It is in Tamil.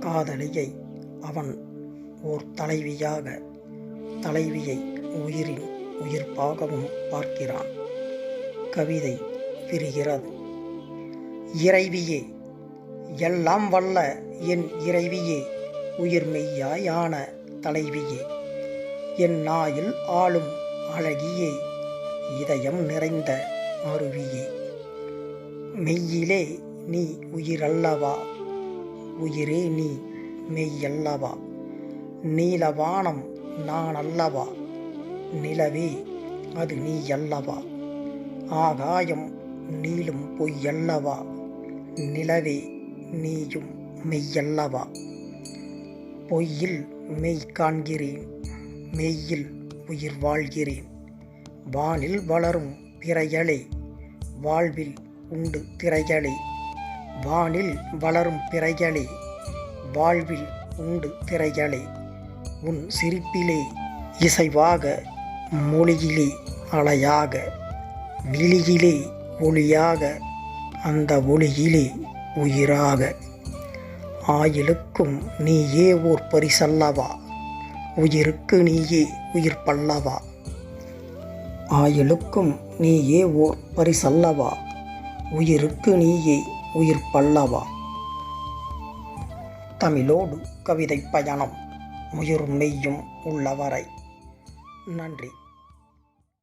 காதலியை அவன் ஓர் தலைவியாக தலைவியை உயிரின் உயிர்ப்பாகவும் பார்க்கிறான். கவிதை விரிகிறது இறைவியே எல்லாம் வல்ல என் இறைவியே உயிர் மெய்யாயான தலைவியே என் நாயில் ஆளும் அழகியே இதயம் நிறைந்த அருவியே. மெய்யிலே நீ உயிரல்லவா? உயிரே நீ மெய்யல்லவா? நீலவானம் நான் அல்லவா நிலவே அது நீ அல்லவா ஆகாயம் நீளும் பொய்யல்லவா? நிலவே நீயும் மெய்யல்லவா? பொய்யில் மெய் காண்கிறேன் மெய்யில் உயிர் வாழ்கிறேன். வானில் வளரும் பிறையலை வாழ்வில் உண்டு திரையலை வானில் வளரும் பிறைகளே வாழ்வில் உண்டு திரைகளே உன் சிரிப்பிலே இசைவாக மொழியிலே அலையாக விழியிலே ஒளியாக அந்த ஒளியிலே உயிராக. ஆயிலுக்கும் நீயே ஓர் பரிசல்லவா உயிருக்கு நீயே உயிர் பல்லவா. ஆயுளுக்கும் நீயே ஓர் பரிசல்லவா உயிருக்கு நீயே உயிர் பல்லவா? தமிழோடு கவிதை பயணம் உயிர் மெய்யும் உள்ளவரை. நன்றி.